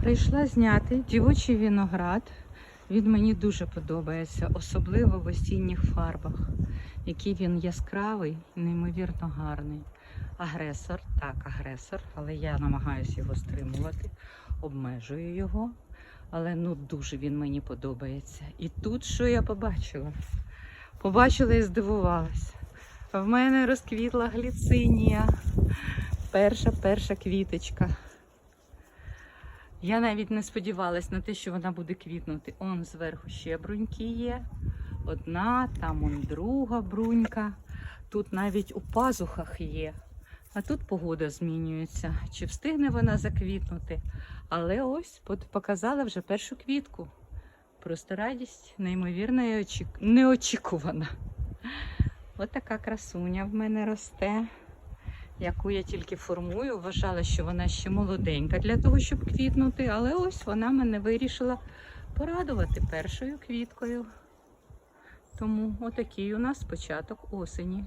Прийшла зняти дівочий виноград. Він мені дуже подобається, особливо в осінніх фарбах, який він яскравий, і неймовірно гарний. Агресор, так, агресор, але я намагаюся його стримувати, обмежую його. Але ну дуже він мені подобається. І тут що я побачила? Побачила і здивувалася. В мене розквітла гліцинія. Перша перша квіточка. Я навіть не сподівалась на те, що вона буде квітнути. Он зверху ще бруньки є. Одна, там он друга брунька. Тут навіть у пазухах є. А тут погода змінюється. Чи встигне вона заквітнути? Але ось показала вже першу квітку. Просто радість неймовірна і очік... неочікувана. От така красуня в мене росте, яку я тільки формую. Вважала, що вона ще молоденька для того, щоб квітнути, але ось вона мене вирішила порадувати першою квіткою. Тому отакий у нас початок осені.